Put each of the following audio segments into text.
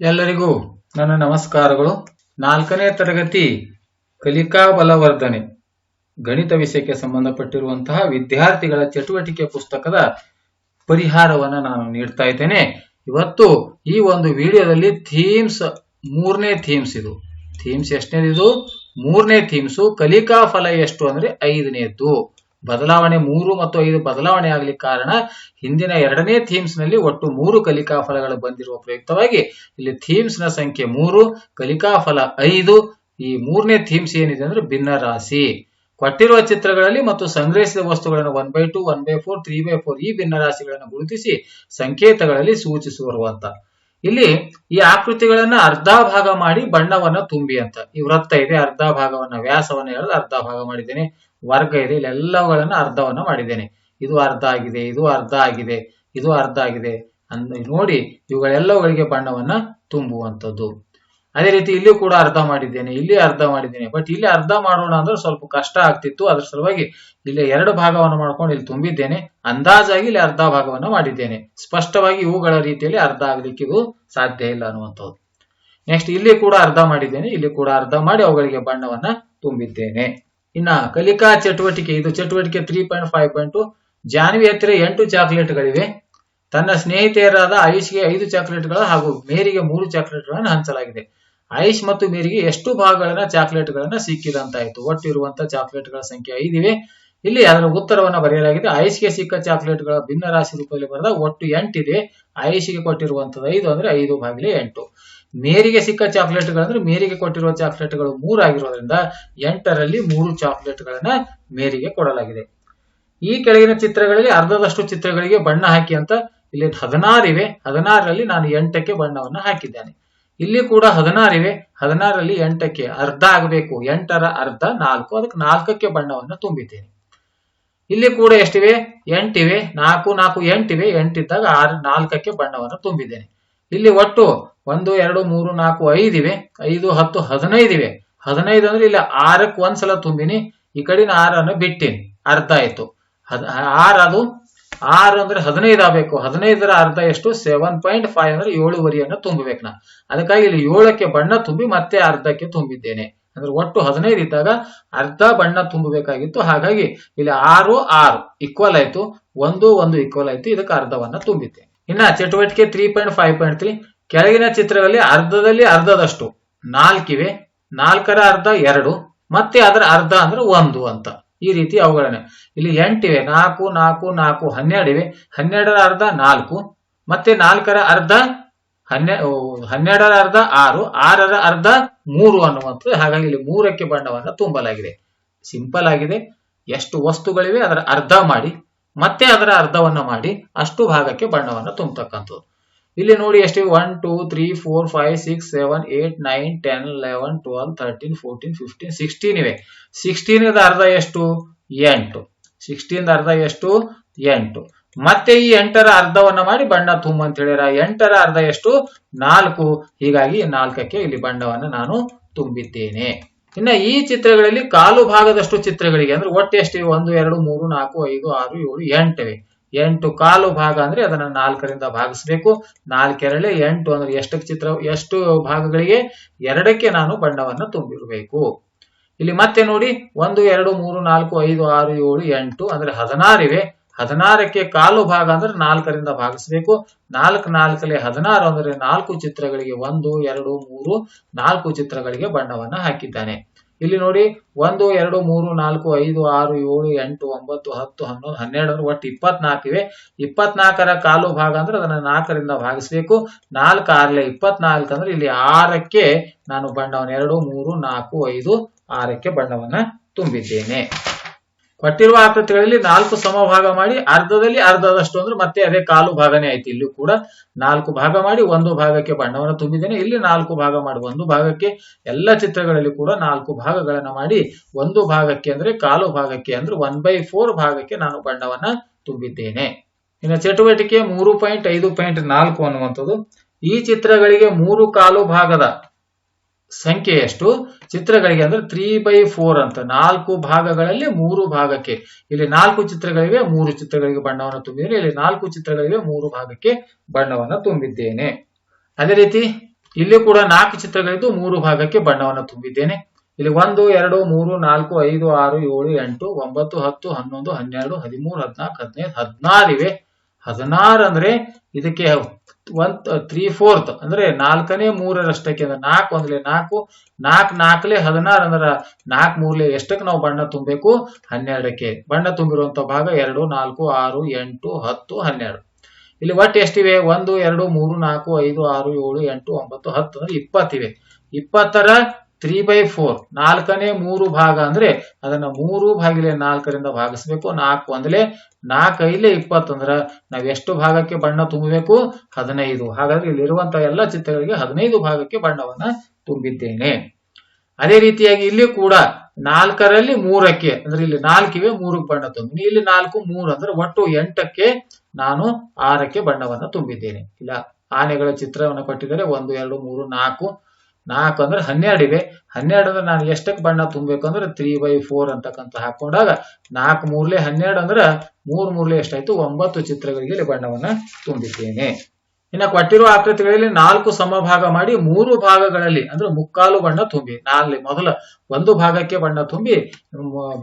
ಎಲ್ಲರಿಗೂ ನನ್ನ ನಮಸ್ಕಾರಗಳು. ನಾಲ್ಕನೇ ತರಗತಿ ಕಲಿಕಾ ಬಲವರ್ಧನೆ. ಗಣಿತ ವಿಷಯಕ್ಕೆ ಸಂಬಂಧಪಟ್ಟಿರುವಂತಹ ವಿದ್ಯಾರ್ಥಿಗಳ ಚಟುವಟಿಕೆ ಪುಸ್ತಕದ ಪರಿಹಾರವನ್ನು ನಾನು ನೀಡ್ತಾ ಇದ್ದೇನೆ. ಇವತ್ತು ಈ ಒಂದು ವಿಡಿಯೋದಲ್ಲಿ ಥೀಮ್ಸ್, ಮೂರನೇ ಥೀಮ್ಸ್ ಇದು. ಥೀಮ್ಸ್ ಎಷ್ಟನೇದು ಮೂರನೇ ಥೀಮ್ಸು ಕಲಿಕಾ ಫಲ ಎಷ್ಟು ಅಂದ್ರೆ ಐದನೇದ್ದು. ಬದಲಾವಣೆ ಮೂರು ಮತ್ತು ಐದು ಬದಲಾವಣೆ ಆಗ್ಲಿಕ್ಕೆ ಕಾರಣ ಹಿಂದಿನ ಎರಡನೇ ಥೀಮ್ಸ್ನಲ್ಲಿ ಒಟ್ಟು ಮೂರು ಕಲಿಕಾ ಫಲಗಳು ಬಂದಿರುವ ಪ್ರಯುಕ್ತವಾಗಿ ಇಲ್ಲಿ ಥೀಮ್ಸ್ನ ಸಂಖ್ಯೆ ಮೂರು ಕಲಿಕಾ ಫಲ ಐದು, ಈ ಮೂರನೇ ಥೀಮ್ಸ್ ಏನಿದೆ ಅಂದ್ರೆ ಭಿನ್ನ ರಾಶಿ. ಕೊಟ್ಟಿರುವ ಚಿತ್ರಗಳಲ್ಲಿ ಮತ್ತು ಸಂಗ್ರಹಿಸಿದ ವಸ್ತುಗಳನ್ನು one by two one by four three by four ಈ ಭಿನ್ನ ರಾಶಿಗಳನ್ನು ಗುರುತಿಸಿ ಸಂಕೇತಗಳಲ್ಲಿ ಸೂಚಿಸುವರು ಅಂತ ಇಲ್ಲಿ ಈ ಆಕೃತಿಗಳನ್ನ ಅರ್ಧ ಭಾಗ ಮಾಡಿ ಬಣ್ಣವನ್ನ ತುಂಬಿ ಅಂತ. ಈ ವೃತ್ತ ಇದೆ, ಅರ್ಧ ಭಾಗವನ್ನ ವ್ಯಾಸವನ್ನ ಹೇಳೋದು ಅರ್ಧ ಭಾಗ ಮಾಡಿದ್ದೇನೆ. ವರ್ಗ ಇದೆ. ಇಲ್ಲಿ ಅರ್ಧವನ್ನು ಅರ್ಧವನ್ನ ಮಾಡಿದ್ದೇನೆ. ಇದು ಅರ್ಧ ಆಗಿದೆ, ಇದು ಅರ್ಧ ಆಗಿದೆ, ಇದು ಅರ್ಧ ಆಗಿದೆ ಅಂದ ನೋಡಿ ಇವುಗಳೆಲ್ಲವುಗಳಿಗೆ ಬಣ್ಣವನ್ನ ತುಂಬುವಂಥದ್ದು. ಅದೇ ರೀತಿ ಇಲ್ಲಿ ಕೂಡ ಅರ್ಧ ಮಾಡಿದ್ದೇನೆ ಇಲ್ಲಿ ಅರ್ಧ ಮಾಡಿದ್ದೇನೆ. ಬಟ್ ಇಲ್ಲಿ ಅರ್ಧ ಮಾಡೋಣ ಅಂದ್ರೆ ಸ್ವಲ್ಪ ಕಷ್ಟ ಆಗ್ತಿತ್ತು. ಅದ್ರ ಸಲುವಾಗಿ ಇಲ್ಲಿ ಎರಡು ಭಾಗವನ್ನು ಮಾಡ್ಕೊಂಡು ಇಲ್ಲಿ ತುಂಬಿದ್ದೇನೆ. ಅಂದಾಜಾಗಿ ಇಲ್ಲಿ ಅರ್ಧ ಭಾಗವನ್ನ ಮಾಡಿದ್ದೇನೆ. ಸ್ಪಷ್ಟವಾಗಿ ಇವುಗಳ ರೀತಿಯಲ್ಲಿ ಅರ್ಧ ಆಗ್ಲಿಕ್ಕೆ ಇದು ಸಾಧ್ಯ ಇಲ್ಲ ಅನ್ನುವಂಥದ್ದು. ನೆಕ್ಸ್ಟ್ ಇಲ್ಲಿ ಕೂಡ ಅರ್ಧ ಮಾಡಿದ್ದೇನೆ, ಇಲ್ಲಿ ಕೂಡ ಅರ್ಧ ಮಾಡಿ ಅವುಗಳಿಗೆ ಬಣ್ಣವನ್ನ ತುಂಬಿದ್ದೇನೆ. ಇನ್ನ ಕಲಿಕಾ ಚಟುವಟಿಕೆ, ಇದು ಚಟುವಟಿಕೆ three point five point Janvi ಹತ್ತಿರ ಎಂಟು ಚಾಕ್ಲೇಟ್ಗಳಿವೆ. ತನ್ನ ಸ್ನೇಹಿತೆಯರಾದ ಆಯುಷ್ಗೆ ಐದು ಚಾಕ್ಲೇಟ್ಗಳ ಹಾಗೂ ಮೇರಿಗೆ ಮೂರು ಚಾಕ್ಲೇಟ್ಗಳನ್ನು ಹಂಚಲಾಗಿದೆ. ಆಯುಷ್ ಮತ್ತು ಮೇರಿಗೆ ಎಷ್ಟು ಭಾಗಗಳನ್ನ ಚಾಕ್ಲೇಟ್ಗಳನ್ನ ಸಿಕ್ಕಿದಂತಾಯಿತು. ಒಟ್ಟು ಇರುವಂತಹ ಚಾಕ್ಲೇಟ್ಗಳ ಸಂಖ್ಯೆ ಐದಿವೆ ಇಲ್ಲಿ ಅದರ ಉತ್ತರವನ್ನು ಬರೆಯಲಾಗಿದೆ. ಆಯುಷ್ಗೆ ಸಿಕ್ಕ ಚಾಕ್ಲೇಟ್ಗಳ ಭಿನ್ನ ರಾಶಿ ರೂಪದಲ್ಲಿ ಬರೆದ ಒಟ್ಟು ಎಂಟಿದೆ. ಆಯುಷ್ಗೆ ಕೊಟ್ಟಿರುವಂತದ್ದು ಐದು ಅಂದ್ರೆ ಐದು ಭಾಗಿಲೆ ಎಂಟು. ಮೇರಿಗೆ ಸಿಕ್ಕ ಚಾಕ್ಲೇಟ್ಗಳಂದ್ರೆ ಮೇರಿಗೆ ಕೊಟ್ಟಿರುವ ಚಾಕ್ಲೇಟ್ಗಳು ಮೂರು ಆಗಿರೋದ್ರಿಂದ ಎಂಟರಲ್ಲಿ ಮೂರು ಚಾಕ್ಲೇಟ್ಗಳನ್ನ ಮೇರಿಗೆ ಕೊಡಲಾಗಿದೆ. ಈ ಕೆಳಗಿನ ಚಿತ್ರಗಳಲ್ಲಿ ಅರ್ಧದಷ್ಟು ಚಿತ್ರಗಳಿಗೆ ಬಣ್ಣ ಹಾಕಿ ಅಂತ ಇಲ್ಲಿ ಹದಿನಾರಿವೆ ಹದಿನಾರರಲ್ಲಿ ನಾನು ಎಂಟಕ್ಕೆ ಬಣ್ಣವನ್ನು ಹಾಕಿದ್ದೇನೆ. ಇಲ್ಲಿ ಕೂಡ ಹದಿನಾರಿವೆ ಹದಿನಾರರಲ್ಲಿ ಎಂಟಕ್ಕೆ ಅರ್ಧ ಆಗಬೇಕು. ಎಂಟರ ಅರ್ಧ ನಾಲ್ಕು. ಅದಕ್ಕೆ ನಾಲ್ಕಕ್ಕೆ ಬಣ್ಣವನ್ನು ತುಂಬಿದ್ದೇನೆ. ಇಲ್ಲಿ ಕೂಡ ಎಷ್ಟಿವೆ? ಎಂಟಿವೆ. ನಾಲ್ಕು ನಾಲ್ಕು, ಎಂಟಿವೆ. ಎಂಟಿದ್ದಾಗ ಆರು, ನಾಲ್ಕಕ್ಕೆ ಬಣ್ಣವನ್ನು ತುಂಬಿದ್ದೇನೆ. ಇಲ್ಲಿ ಒಟ್ಟು ಒಂದು, ಎರಡು, ಮೂರು, ನಾಲ್ಕು ಐದಿವೆ ಐದು, ಹತ್ತು ಹದಿನೈದಿವೆ ಹದಿನೈದು ಅಂದ್ರೆ ಇಲ್ಲಿ ಆರಕ್ಕೆ ಒಂದ್ಸಲ ತುಂಬಿನಿ. ಈ ಕಡಿನ ಆರನ್ನು ಬಿಟ್ಟಿನಿ. ಅರ್ಧ ಆಯ್ತು. ಆರ್ ಅದು, ಆರ್ ಅಂದ್ರೆ ಹದಿನೈದು ಆಗಬೇಕು. ಹದಿನೈದರ ಅರ್ಧ ಎಷ್ಟು? ಸೆವೆನ್ ಪಾಯಿಂಟ್ ಫೈವ್ ಅಂದ್ರೆ ಏಳುವರಿಯನ್ನು ತುಂಬಬೇಕು ನಾ ಅದಕ್ಕಾಗಿ ಇಲ್ಲಿ ಏಳಕ್ಕೆ ಬಣ್ಣ ತುಂಬಿ ಮತ್ತೆ ಅರ್ಧಕ್ಕೆ ತುಂಬಿದ್ದೇನೆ. ಅಂದ್ರೆ ಒಟ್ಟು ಹದಿನೈದು ಇದ್ದಾಗ ಅರ್ಧ ಬಣ್ಣ ತುಂಬಬೇಕಾಗಿತ್ತು. ಹಾಗಾಗಿ ಇಲ್ಲಿ ಆರು ಆರು ಈಕ್ವಲ್ ಆಯ್ತು. ಒಂದು ಒಂದು ಈಕ್ವಲ್ ಆಯ್ತು. ಇದಕ್ಕೆ ಅರ್ಧವನ್ನ ತುಂಬಿದ್ದೇನೆ ಇನ್ನ ಚಟುವಟಿಕೆ three point five point three ಕೆಳಗಿನ ಚಿತ್ರದಲ್ಲಿ ಅರ್ಧದಲ್ಲಿ ಅರ್ಧದಷ್ಟು. ನಾಲ್ಕಿವೆ ನಾಲ್ಕರ ಅರ್ಧ ಎರಡು. ಮತ್ತೆ ಅದರ ಅರ್ಧ ಅಂದ್ರೆ ಒಂದು ಅಂತ. ಈ ರೀತಿ ಅವುಗಳನ್ನ. ಇಲ್ಲಿ ಎಂಟಿವೆ ನಾಲ್ಕು ನಾಲ್ಕು ನಾಲ್ಕು ಹನ್ನೆರಡಿವೆ ಹನ್ನೆರಡರ ಅರ್ಧ ನಾಲ್ಕು. ಮತ್ತೆ ನಾಲ್ಕರ ಅರ್ಧ ಹನ್ನೆ ಹನ್ನೆರಡರ ಅರ್ಧ ಆರು. ಆರರ ಅರ್ಧ ಮೂರು ಅನ್ನುವಂಥದ್ದು. ಹಾಗಾಗಿ ಇಲ್ಲಿ ಮೂರಕ್ಕೆ ಬಣ್ಣವನ್ನು ತುಂಬಲಾಗಿದೆ. ಸಿಂಪಲ್ ಆಗಿದೆ. ಎಷ್ಟು ವಸ್ತುಗಳಿವೆ ಅದರ ಅರ್ಧ ಮಾಡಿ. ಮತ್ತೆ ಅದರ ಅರ್ಧವನ್ನ ಮಾಡಿ ಅಷ್ಟು ಭಾಗಕ್ಕೆ ಬಣ್ಣವನ್ನು ತುಂಬತಕ್ಕಂಥದ್ದು. ಇಲ್ಲಿ ನೋಡಿ ಎಷ್ಟು one two three four five six seven eight nine ten eleven twelve thirteen fourteen fifteen sixteen ಇವೆ. ಸಿಕ್ಸ್ಟೀನ್ ಅರ್ಧ ಎಷ್ಟು? ಎಂಟು. ಸಿಕ್ಸ್ಟೀನ್ ಅರ್ಧ ಎಷ್ಟು? ಎಂಟು. ಮತ್ತೆ ಈ ಎಂಟರ ಅರ್ಧವನ್ನ ಮಾಡಿ ಬಣ್ಣ ತುಂಬ ಅಂತ ಹೇಳಿರ ಎಂಟರ ಅರ್ಧ ಎಷ್ಟು? ನಾಲ್ಕು. ಹೀಗಾಗಿ ನಾಲ್ಕಕ್ಕೆ ಇಲ್ಲಿ ಬಣ್ಣವನ್ನು ನಾನು ತುಂಬಿದ್ದೇನೆ. ಇನ್ನ ಈ ಚಿತ್ರಗಳಲ್ಲಿ ಕಾಲು ಭಾಗದಷ್ಟು ಚಿತ್ರಗಳಿಗೆ, ಅಂದ್ರೆ ಒಟ್ಟು ಎಷ್ಟಿವೆ ಒಂದು, ಎರಡು, ಮೂರು, ನಾಲ್ಕು, ಐದು, ಆರು, ಏಳು ಎಂಟಿವೆ ಎಂಟು ಕಾಲು ಭಾಗ ಅಂದ್ರೆ ಅದನ್ನ ನಾಲ್ಕರಿಂದ ಭಾಗಿಸ್ಬೇಕು. ನಾಲ್ಕೆರಳೆ ಎಂಟು ಅಂದ್ರೆ ಎಷ್ಟು ಚಿತ್ರ, ಎಷ್ಟು ಭಾಗಗಳಿಗೆ? ಎರಡಕ್ಕೆ ನಾನು ಬಣ್ಣವನ್ನ ತುಂಬಿರಬೇಕು. ಇಲ್ಲಿ ಮತ್ತೆ ನೋಡಿ, ಒಂದು, ಎರಡು, ಮೂರು, ನಾಲ್ಕು, ಐದು, ಆರು, ಏಳು, ಎಂಟು ಅಂದ್ರೆ ಹದಿನಾರಿವೆ ಹದಿನಾರಕ್ಕೆ ಕಾಲು ಭಾಗ ಅಂದ್ರೆ ನಾಲ್ಕರಿಂದ ಭಾಗಿಸಬೇಕು. ನಾಲ್ಕು ನಾಲ್ಕಲೆ ಹದಿನಾರು ಅಂದ್ರೆ ನಾಲ್ಕು ಚಿತ್ರಗಳಿಗೆ ಒಂದು, ಎರಡು, ಮೂರು, ನಾಲ್ಕು ಚಿತ್ರಗಳಿಗೆ ಬಣ್ಣವನ್ನ ಹಾಕಿದ್ದಾನೆ. ಇಲ್ಲಿ ನೋಡಿ, ಒಂದು, ಎರಡು, ಮೂರು, ನಾಲ್ಕು, ಐದು, ಆರು, ಏಳು, ಎಂಟು, ಒಂಬತ್ತು, ಹತ್ತು, ಹನ್ನೊಂದು, ಹನ್ನೆರಡು ಅಂದ್ರೆ ಒಟ್ಟು ಇಪ್ಪತ್ನಾಲ್ಕು ಇವೆ. ಇಪ್ಪತ್ನಾಲ್ಕರ ಕಾಲು ಭಾಗ ಅಂದ್ರೆ ಅದನ್ನ ನಾಲ್ಕರಿಂದ ಭಾಗಿಸಬೇಕು. ನಾಲ್ಕು ಆರ್ಲೆ ಇಪ್ಪತ್ನಾಲ್ಕು ಅಂದ್ರೆ ಇಲ್ಲಿ ಆರಕ್ಕೆ ನಾನು ಬಣ್ಣವನ್ನು ಎರಡು, ಮೂರು, ನಾಲ್ಕು, ಐದು, ಆರಕ್ಕೆ ಬಣ್ಣವನ್ನ ತುಂಬಿದ್ದೇನೆ. ಕೊಟ್ಟಿರುವ ಆಕೃತಿಗಳಲ್ಲಿ ನಾಲ್ಕು ಸಮಭಾಗ ಮಾಡಿ ಅರ್ಧದಲ್ಲಿ ಅರ್ಧದಷ್ಟು ಅಂದ್ರೆ ಮತ್ತೆ ಅದೇ ಕಾಲು ಭಾಗನೇ ಆಯ್ತು. ಇಲ್ಲಿ ಕೂಡ ನಾಲ್ಕು ಭಾಗ ಮಾಡಿ ಒಂದು ಭಾಗಕ್ಕೆ ಬಣ್ಣವನ್ನು ತುಂಬಿದ್ದೇನೆ. ಇಲ್ಲಿ ನಾಲ್ಕು ಭಾಗ ಮಾಡಿ ಒಂದು ಭಾಗಕ್ಕೆ ಎಲ್ಲ ಚಿತ್ರಗಳಲ್ಲಿ ಕೂಡ ನಾಲ್ಕು ಭಾಗಗಳನ್ನ ಮಾಡಿ ಒಂದು ಭಾಗಕ್ಕೆ ಅಂದ್ರೆ ಕಾಲು ಭಾಗಕ್ಕೆ ಅಂದ್ರೆ ಒನ್ ಬೈ ಫೋರ್ ಭಾಗಕ್ಕೆ ನಾನು ಬಣ್ಣವನ್ನ ತುಂಬಿದ್ದೇನೆ. ಇನ್ನು ಚಟುವಟಿಕೆ ಮೂರು ಪಾಯಿಂಟ್ ಐದು ಪಾಯಿಂಟ್ ನಾಲ್ಕು ಅನ್ನುವಂಥದ್ದು. ಈ ಚಿತ್ರಗಳಿಗೆ ಮೂರು ಕಾಲು ಭಾಗದ ಸಂಖ್ಯೆ ಎಷ್ಟು? ಚಿತ್ರಗಳಿಗೆ ಅಂದ್ರೆ ತ್ರೀ ಬೈ ಫೋರ್ ಅಂತ. ನಾಲ್ಕು ಭಾಗಗಳಲ್ಲಿ ಮೂರು ಭಾಗಕ್ಕೆ. ಇಲ್ಲಿ ನಾಲ್ಕು ಚಿತ್ರಗಳಿವೆ, ಮೂರು ಚಿತ್ರಗಳಿಗೆ ಬಣ್ಣವನ್ನು ತುಂಬಿದ್ದೇನೆ. ಇಲ್ಲಿ ನಾಲ್ಕು ಚಿತ್ರಗಳಿವೆ, ಮೂರು ಭಾಗಕ್ಕೆ ಬಣ್ಣವನ್ನು ತುಂಬಿದ್ದೇನೆ. ಅದೇ ರೀತಿ, ಇಲ್ಲಿ ಕೂಡ ನಾಲ್ಕು ಚಿತ್ರಗಳಿದ್ದು ಮೂರು ಭಾಗಕ್ಕೆ ಬಣ್ಣವನ್ನು ತುಂಬಿದ್ದೇನೆ. ಇಲ್ಲಿ ಒಂದು, ಎರಡು, ಮೂರು, ನಾಲ್ಕು, ಐದು, ಆರು, ಏಳು, ಎಂಟು, ಒಂಬತ್ತು, ಹತ್ತು, ಹನ್ನೊಂದು, ಹನ್ನೆರಡು, ಹದಿಮೂರು, ಹದಿನಾಲ್ಕು, ಹದಿನೈದು, ಹದಿನಾರು ಇವೆ. ಹದಿನಾರು ಅಂದ್ರೆ ಇದಕ್ಕೆ ಒನ್ ತ್ರೀ ಫೋರ್ತ್ ಅಂದ್ರೆ ನಾಲ್ಕನೇ ಮೂರರಷ್ಟಕ್ಕೆ ಅಂದ್ರೆ ನಾಲ್ಕು ಒಂದ್ಲೆ ನಾಲ್ಕು ನಾಲ್ಕು ನಾಲ್ಕಲೆ ಹದಿನಾರು ಅಂದ್ರೆ ನಾಲ್ಕು ಮೂರ್ಲೆ ಎಷ್ಟಕ್ಕೆ ನಾವು ಬಣ್ಣ ತುಂಬಬೇಕು? ಹನ್ನೆರಡಕ್ಕೆ. ಬಣ್ಣ ತುಂಬಿರುವಂತ ಭಾಗ ಎರಡು, ನಾಲ್ಕು, ಆರು, ಎಂಟು, ಹತ್ತು, ಹನ್ನೆರಡು. ಇಲ್ಲಿ ಒಟ್ಟು ಎಷ್ಟಿವೆ? ಒಂದು, ಎರಡು, ಮೂರು, ನಾಲ್ಕು, ಐದು, ಆರು, ಏಳು, ಎಂಟು, ಒಂಬತ್ತು, ಹತ್ತು ಅಂದ್ರೆ ಇಪ್ಪತ್ತಿವೆ ಇಪ್ಪತ್ತರ ತ್ರೀ ಬೈ ಫೋರ್ ನಾಲ್ಕನೇ ಮೂರು ಭಾಗ ಅಂದ್ರೆ ಅದನ್ನ ಮೂರು ಭಾಗಿಲೆ ನಾಲ್ಕರಿಂದ ಭಾಗಿಸ್ಬೇಕು. ನಾಲ್ಕು ಅಂದ್ರೆ ನಾಲ್ಕು ಇಪ್ಪತ್ತಂದ್ರ ನಾವ್ ಎಷ್ಟು ಭಾಗಕ್ಕೆ ಬಣ್ಣ ತುಂಬಬೇಕು? ಹದಿನೈದು. ಹಾಗಾದ್ರೆ ಇಲ್ಲಿರುವಂತಹ ಎಲ್ಲ ಚಿತ್ರಗಳಿಗೆ ಹದಿನೈದು ಭಾಗಕ್ಕೆ ಬಣ್ಣವನ್ನ ತುಂಬಿದ್ದೇನೆ. ಅದೇ ರೀತಿಯಾಗಿ ಇಲ್ಲಿ ಕೂಡ ನಾಲ್ಕರಲ್ಲಿ ಮೂರಕ್ಕೆ, ಅಂದ್ರೆ ಇಲ್ಲಿ ನಾಲ್ಕಿವೆ ಮೂರಕ್ಕೆ ಬಣ್ಣ ತುಂಬಿ ಇಲ್ಲಿ ನಾಲ್ಕು ಮೂರು ಅಂದ್ರೆ ಒಟ್ಟು ಎಂಟಕ್ಕೆ ನಾನು ಆರಕ್ಕೆ ಬಣ್ಣವನ್ನ ತುಂಬಿದ್ದೇನೆ. ಇಲ್ಲ, ಆನೆಗಳ ಚಿತ್ರವನ್ನು ಕೊಟ್ಟಿದ್ದಾರೆ. ಒಂದು, ಎರಡು, ಮೂರು, ನಾಲ್ಕು ನಾಲ್ಕು ಅಂದ್ರೆ ಹನ್ನೆರಡು ಇವೆ. ಹನ್ನೆರಡು ನಾನು ಎಷ್ಟಕ್ಕೆ ಬಣ್ಣ ತುಂಬಬೇಕು ಅಂದ್ರೆ ತ್ರೀ ಬೈ ಫೋರ್ ಅಂತಕ್ಕಂತ ಹಾಕೊಂಡಾಗ ನಾಲ್ಕು ಮೂರ್ಲೆ ಹನ್ನೆರಡು ಅಂದ್ರೆ ಮೂರ್ ಮೂರ್ಲೆ ಎಷ್ಟಾಯ್ತು? ಒಂಬತ್ತು ಚಿತ್ರಗಳಿಗೆ ಇಲ್ಲಿ ಬಣ್ಣವನ್ನ ತುಂಬಿದ್ದೇನೆ. ಇನ್ನ ಕೊಟ್ಟಿರುವ ಆಕೃತಿಗಳಲ್ಲಿ ನಾಲ್ಕು ಸಮಭಾಗ ಮಾಡಿ ಮೂರು ಭಾಗಗಳಲ್ಲಿ ಅಂದ್ರೆ ಮುಕ್ಕಾಲು ಬಣ್ಣ ತುಂಬಿ, ನಾಲ್ಲಿ ಮೊದಲ ಒಂದು ಭಾಗಕ್ಕೆ ಬಣ್ಣ ತುಂಬಿ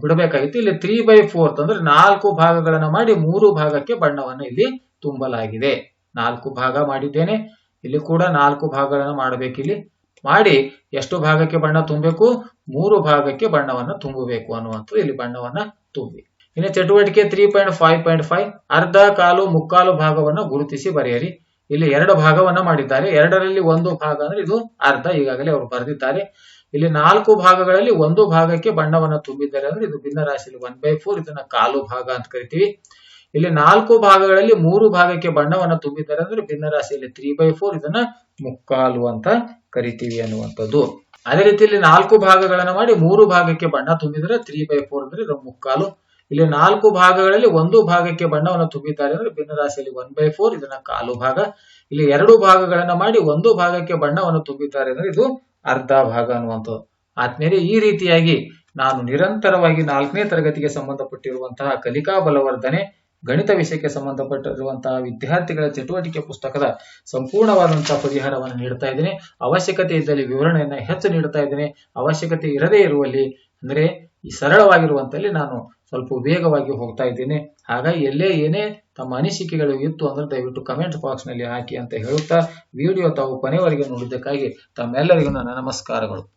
ಬಿಡಬೇಕಾಗಿತ್ತು. ಇಲ್ಲಿ ತ್ರೀ ಬೈ ಫೋರ್ತ್ ಅಂದ್ರೆ ನಾಲ್ಕು ಭಾಗಗಳನ್ನ ಮಾಡಿ ಮೂರು ಭಾಗಕ್ಕೆ ಬಣ್ಣವನ್ನ ಇಲ್ಲಿ ತುಂಬಲಾಗಿದೆ. ನಾಲ್ಕು ಭಾಗ ಮಾಡಿದ್ದೇನೆ. ಇಲ್ಲಿ ಕೂಡ ನಾಲ್ಕು ಭಾಗಗಳನ್ನು ಮಾಡಬೇಕಿಲ್ಲಿ. ಮಾಡಿ ಎಷ್ಟು ಭಾಗಕ್ಕೆ ಬಣ್ಣ ತುಂಬಬೇಕು? ಮೂರು ಭಾಗಕ್ಕೆ ಬಣ್ಣವನ್ನ ತುಂಬಬೇಕು ಅನ್ನುವಂಥದ್ದು ಇಲ್ಲಿ ಬಣ್ಣವನ್ನ ತುಂಬಿ. ಇನ್ನು ಚಟುವಟಿಕೆ three point five point five ಅರ್ಧ ಕಾಲು ಮುಕ್ಕಾಲು ಭಾಗವನ್ನ ಗುರುತಿಸಿ ಬರೆಯಿರಿ. ಇಲ್ಲಿ ಎರಡು ಭಾಗವನ್ನ ಮಾಡಿದ್ದಾರೆ. ಎರಡರಲ್ಲಿ ಒಂದು ಭಾಗ ಅಂದ್ರೆ ಇದು ಅರ್ಧ, ಈಗಾಗಲೇ ಅವರು ಬರೆದಿದ್ದಾರೆ. ಇಲ್ಲಿ ನಾಲ್ಕು ಭಾಗಗಳಲ್ಲಿ ಒಂದು ಭಾಗಕ್ಕೆ ಬಣ್ಣವನ್ನ ತುಂಬಿದ್ದಾರೆ ಅಂದ್ರೆ ಇದು ಭಿನ್ನ ರಾಶಿಯಲ್ಲಿ ಒನ್ ಬೈ ಫೋರ್ ಇದನ್ನ ಕಾಲು ಭಾಗ ಅಂತ ಕರಿತೀವಿ. ಇಲ್ಲಿ ನಾಲ್ಕು ಭಾಗಗಳಲ್ಲಿ ಮೂರು ಭಾಗಕ್ಕೆ ಬಣ್ಣವನ್ನು ತುಂಬಿದ್ದಾರೆ ಅಂದ್ರೆ ಭಿನ್ನರಾಶಿಯಲ್ಲಿ ತ್ರೀ ಬೈ ಫೋರ್ ಇದನ್ನ ಮುಕ್ಕಾಲು ಅಂತ ಕರಿತೀವಿ ಅನ್ನುವಂಥದ್ದು. ಅದೇ ರೀತಿ ಇಲ್ಲಿ ನಾಲ್ಕು ಭಾಗಗಳನ್ನ ಮಾಡಿ ಮೂರು ಭಾಗಕ್ಕೆ ಬಣ್ಣ ತುಂಬಿದರೆ ತ್ರೀ ಬೈ ಫೋರ್ ಅಂದ್ರೆ ಇದು ಮುಕ್ಕಾಲು. ಇಲ್ಲಿ ನಾಲ್ಕು ಭಾಗಗಳಲ್ಲಿ ಒಂದು ಭಾಗಕ್ಕೆ ಬಣ್ಣವನ್ನು ತುಂಬಿದ್ದಾರೆ ಅಂದ್ರೆ ಭಿನ್ನ ರಾಶಿಯಲ್ಲಿ ಒನ್ ಬೈ ಫೋರ್ ಇದನ್ನ ಕಾಲು ಭಾಗ. ಇಲ್ಲಿ ಎರಡು ಭಾಗಗಳನ್ನ ಮಾಡಿ ಒಂದು ಭಾಗಕ್ಕೆ ಬಣ್ಣವನ್ನು ತುಂಬಿದ್ದಾರೆ ಅಂದ್ರೆ ಇದು ಅರ್ಧ ಭಾಗ ಅನ್ನುವಂಥದ್ದು. ಆದ್ಮೇಲೆ ಈ ರೀತಿಯಾಗಿ ನಾನು ನಿರಂತರವಾಗಿ ನಾಲ್ಕನೇ ತರಗತಿಗೆ ಸಂಬಂಧಪಟ್ಟಿರುವಂತಹ ಕಲಿಕಾ ಬಲವರ್ಧನೆ ಗಣಿತ ವಿಷಯಕ್ಕೆ ಸಂಬಂಧಪಟ್ಟಿರುವಂತಹ ವಿದ್ಯಾರ್ಥಿಗಳ ಚಟುವಟಿಕೆ ಪುಸ್ತಕದ ಸಂಪೂರ್ಣವಾದಂತಹ ಪರಿಹಾರವನ್ನು ನೀಡ್ತಾ ಇದ್ದೇನೆ. ಅವಶ್ಯಕತೆ ಇದ್ದಲ್ಲಿ ವಿವರಣೆಯನ್ನು ಹೆಚ್ಚು ನೀಡ್ತಾ ಇದ್ದೇನೆ. ಅವಶ್ಯಕತೆ ಇರದೇ ಇರುವಲ್ಲಿ ಅಂದ್ರೆ ಈ ಸರಳವಾಗಿರುವಂತಲ್ಲಿ ನಾನು ಸ್ವಲ್ಪ ವೇಗವಾಗಿ ಹೋಗ್ತಾ ಇದ್ದೇನೆ. ಹಾಗಾಗಿ ಎಲ್ಲೇ ಏನೇ ತಮ್ಮ ಅನಿಸಿಕೆಗಳು ಇತ್ತು ಅಂದ್ರೆ ದಯವಿಟ್ಟು ಕಮೆಂಟ್ ಬಾಕ್ಸ್ನಲ್ಲಿ ಹಾಕಿ ಅಂತ ಹೇಳುತ್ತಾ ವಿಡಿಯೋ ತಾವು ಕೊನೆಯವರೆಗೆ ನೋಡಿದ್ದಕ್ಕಾಗಿ ತಮ್ಮೆಲ್ಲರಿಗೂ ನನ್ನ ನಮಸ್ಕಾರಗಳು.